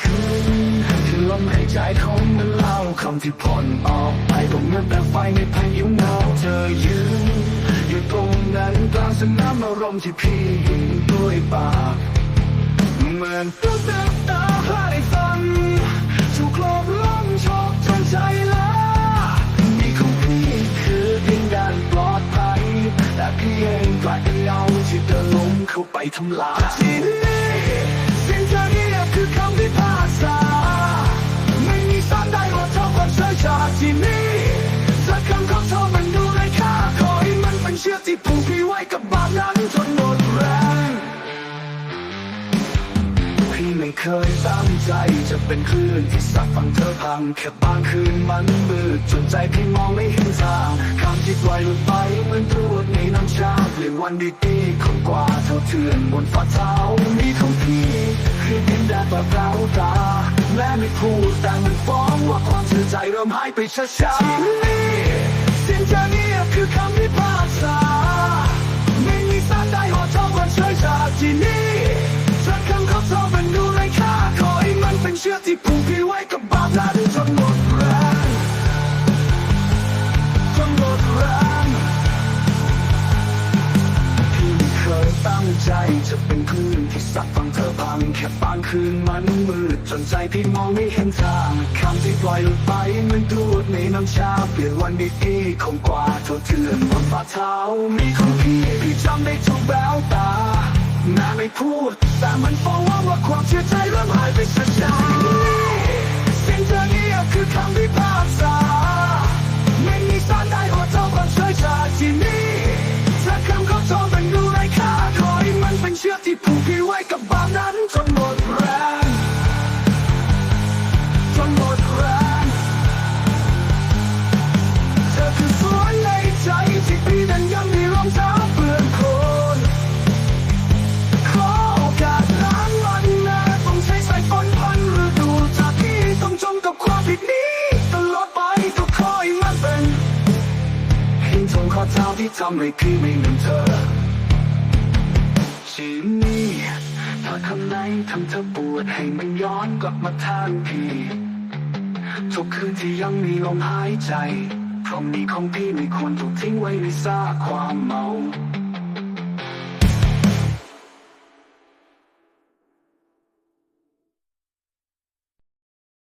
คืนคือลมหายใจของมันเล่าคำที่พ่นออกไปก็เหมือนแต่ไฟในพายุเงาเธอยืนอยู่ตรงนั้นกลางสนามอารมณ์ที่พี่ยิงด้วยปากเหมือนตุ๊กตาตาพลาดในฝันถูกลกล้มชกจนใจล้านี่ของพี่คือเพียงด้านปลอดภัยแต่พี่เองกลายเป็นเงาที่เดินลงเข้าไปทำลาย เคยตั้งใจจะเป็นคลื่นที่สักฝังเธอพังแค่บางคืนมันมืดจนใจพี่มองไม่เห็นทางคำที่ปล่อยหลุดไปเหมือนพูดในน้ำชาเปลี่ยนวันดีๆของกว่าเท่าเทือนบนฝ่าเท้ามีของพี่คือดินแดนแบบเราตาแม้ไม่พูดแต่มันฟ้องว่าความเชื่อใจเริ่มหายไปช้าๆที่นี่สิ่งเธอเนี่ยคือคำพิพากษา ตั้งใจจะเป็นคลื่นที่สักฟังเธอพังแค่บางคืนมันมืดจนใจพี่มองไม่เห็นทางคำที่ปล่อยหลุดไปเหมันดูดในน้ำชาเปลี่ยนวันดีๆคงกว่าเท่าเทือนบนฝ่าเท้ามีของพี่พี่จำได้ทุกแววตาแม้ไม่พูด แต่มันฟ้องว่าความเชื่อใจเริ่มหายไปช้าๆ ข้อเท้าที่ทำให้พี่ไม่ลืมเธอชีนี้ถ้าทำไหนทำเธอปวดให้มันย้อนกลับมาทางพี่ทุกคืนที่ยังมีลมหายใจพรมนี้ของพี่ไม่ควรถูกทิ้งไว้ในซากความเมา